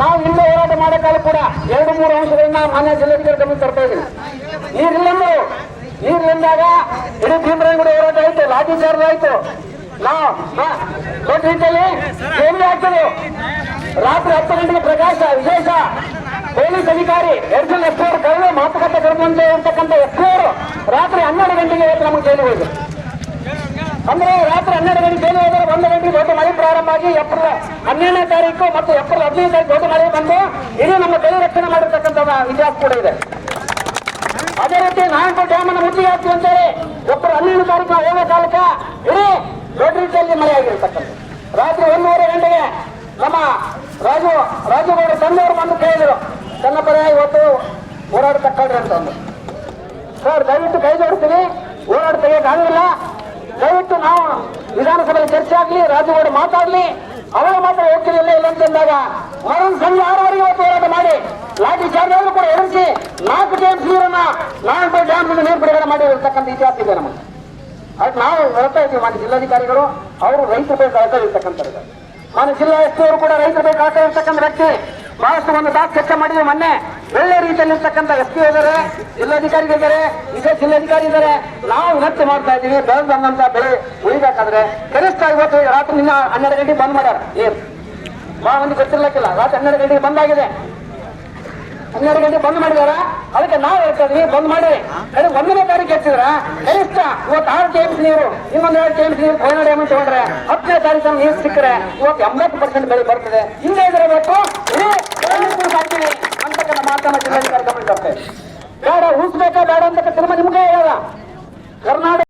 ನಾವು ಇಲ್ಲೇ ಹೋರಾಟ ಮಾಡೋಕ್ಕಾಗ ಕೂಡ ಎರಡು ಮೂರು ಅಂಶಗಳನ್ನ ಮಾನ್ಯ ಜಿಲ್ಲಾಧಿಕಾರಿ ಗಮನ ತರ್ತಾ ಇದ್ದೀವಿ ನೀರಿಲ್ಲಂದು ನೀರಿಲ್ಲಂದಾಗ ಇಡೀ ಕೂಡ ಹೋರಾಟ ಆಯ್ತು ಲಾಠಿ ಚಾರ್ಜ್ ಆಯ್ತು. ನಾವು ರೀತಿಯಲ್ಲಿ ಏನೇ ಆಗ್ತದೆ, ರಾತ್ರಿ ಹತ್ತು ಗಂಟೆಗೆ ಪ್ರಕಾಶ, ವಿಶೇಷ ಪೊಲೀಸ್ ಅಧಿಕಾರಿ ಎರಡು ಎಫ್ ಅವರು ಕಳೆದು ಮಾತುಕತೆ ಕರೆದಂತೆ ಅಂತಕ್ಕಂಥ ಎಫ್ ಅವರು ರಾತ್ರಿ ಹನ್ನೆರಡು ಗಂಟೆಗೆ ಇವತ್ತು ನಮಗೆ ಜೈಲಿಗೆ ಹೋಗಿದೆ. ಅಂದ್ರೆ ರಾತ್ರಿ ಹನ್ನೆರಡು ಗಂಟೆ ಜೈಲು ಹೋದರೆ ಒಂದು ಗಂಟೆ ದೊಡ್ಡ ಮಳೆ ಪ್ರಾರಂಭ ಆಗಿ ಏಪ್ರಿಲ್ ಹನ್ನೆರಡನೇ ತಾರೀಕು ಮತ್ತು ಏಪ್ರಿಲ್ ಹದಿನೈದು ತಾರೀಕು ದೊಡ್ಡ ಮಳೆ ಬಂದು ಇಡೀ ನಮ್ಮ ಬೆಳೆ ರಕ್ಷಣೆ ಮಾಡಿರ್ತಕ್ಕಂಥ ಇತಿಹಾಸ ಕೂಡ ಇದೆ. ಅದೇ ರೀತಿ ನಾಲ್ಕು ಡ್ಯಾಮ್ ಅನ್ನು ಹಾಕ್ತೀವಿ ಅಂತೇಳಿ ಏಪ್ರಿಲ್ ಹನ್ನೆರಡು ತಾರೀಕು ಹೋಗೋ ಕಾಲಕ್ಕೆ ಇಡೀ ದೊಡ್ಡ ರೀತಿಯಲ್ಲಿ ಮಳೆ ಆಗಿರ್ತಕ್ಕಂಥ ರಾತ್ರಿ ಒಂದೂವರೆ ಗಂಟೆಗೆ ನಮ್ಮ ರಾಜು, ರಾಜುಗೌಡ ತಂದೆಯವರು ಬಂದು ಕೇಳಿದರು ತನ್ನ ಪರ ಇವತ್ತು ಹೋರಾಟ ತಕ್ಕೊಳ್ರಿ ಅಂತಂದು ಸರ್, ದಯವಿಟ್ಟು ಕೈ ಜೋಡಿಸ್ತೀನಿ ಹೋರಾಟ ತೆಗೆಯಕ್ಕಾಗಲಿಲ್ಲ ವಿಧಾನಸಭೆಯಲ್ಲಿ ಚರ್ಚೆ ಆಗಲಿ ರಾಜುಗೌಡ ಮಾತಾಡ್ಲಿ, ಅವರು ಮಾತ್ರ ಹೋಗ್ತಿರಲಿಲ್ಲ ಇಲ್ಲ ಅಂತಂದಾಗ ಮರಣ ಸಂಜೆ ಆರವರೆಗೆ ಹೋರಾಟ ಮಾಡಿ, ಲಾಠಿ ಚಾರ್ಜ್ ಕೂಡ ಎರಿಸಿ ನಾಲ್ಕು ಡ್ಯಾಮ್ ನೀರನ್ನ ನಾಲ್ಕು ಡ್ಯಾಮ್ ನೀರು ಬಿಡುಗಡೆ ಮಾಡಿರ್ತಕ್ಕಂಥ ಇತಿಹಾಸ ಇದೆ ನಮಗೆ. ಅದಕ್ಕೆ ನಾವು ಹೇಳ್ತಾ ಇದ್ದೀವಿ, ಮಾನ್ಯ ಜಿಲ್ಲಾಧಿಕಾರಿಗಳು, ಅವರು ರೈತರ ಬೇಕು ಇರ್ತಕ್ಕಂಥದ್ದು. ಮಾನ್ಯ ಜಿಲ್ಲಾ ಎಸ್ ಅವರು ಕೂಡ ರೈತರ ಬೇಕು ಇರ್ತಕ್ಕಂಥ ವ್ಯಕ್ತಿ. ಬಹಳಷ್ಟು ಒಂದು ತಾಸು ಚರ್ಚೆ ಮಾಡಿದ್ವಿ ಮೊನ್ನೆ. ಒಳ್ಳೆ ರೀತಿಯಲ್ಲಿ ಇರ್ತಕ್ಕಂಥ ಎಸ್ ಪಿ ಇದ್ದಾರೆ ಜಿಲ್ಲಾಧಿಕಾರಿಗಳಿದ್ದಾರೆ ಇದೇ ಜಿಲ್ಲಾಧಿಕಾರಿ ಇದ್ದಾರೆ. ನಾವು ವಿನಂತಿ ಮಾಡ್ತಾ ಇದ್ದೀವಿ, ಬೆಳೆದು ಬಂದಂತ ಬೆಳೆ ಉಳಿಬೇಕಾದ್ರೆ ಕನಿಷ್ಠ ಇವತ್ತು ರಾತ್ರಿ ನಿನ್ನ ಹನ್ನೆರಡು ಗಂಟೆಗೆ ಬಂದ್ ಮಾಡ್ಯಾರ. ಏನ್? ಬಹಳ ಮಂದಿ ಗೊತ್ತಿರ್ಲಕ್ಕಿಲ್ಲ. ರಾತ್ರಿ ಹನ್ನೆರಡು ಗಂಟೆಗೆ ಬಂದಾಗಿದೆ ಹನ್ನೆರಡು ಗಂಟೆ ಬಂದ್ ಮಾಡಿದಾರ. ಅದಕ್ಕೆ ನಾವು ಹೇಳ್ತಾ ಇದೀವಿ ಬಂದ್ ಮಾಡಿ ಕಡೆ ಒಂದನೇ ತಾರೀಕು ಹೆಚ್ಚಿದ್ರ ಕನಿಷ್ಠ ಇವತ್ತು ಆರು ಟಿ ನೀರು, ಇನ್ನೊಂದು ಎರಡು ಟಿ ನೀರು ಕೊಯ್ನಾ ಡ್ಯಾಮ್ ತಗೊಂಡ್ರೆ ಹತ್ತನೇ ತಾರೀಕು ನೀರು ಸಿಕ್ಕರೆ ಇವತ್ತು ಎಂಬತ್ತು ಪರ್ಸೆಂಟ್ ಬೆಳೆ ಬರ್ತದೆ. ಹಿಂದೆ ಸಾಕ್ತೀವಿ ಮಾತನ್ನ ಜಿಲ್ಲಾಧಿಕಾರಿ ಗಮನ ತರ್ತೇವೆ ಬೇಡ ಉಳಿಸ್ಬೇಕಾ ಬೇಡ ಅಂತ ಸಿನಿಮಾ ನಿಮ್ಗೆ ಹೇಳದ ಕರ್ನಾಟಕ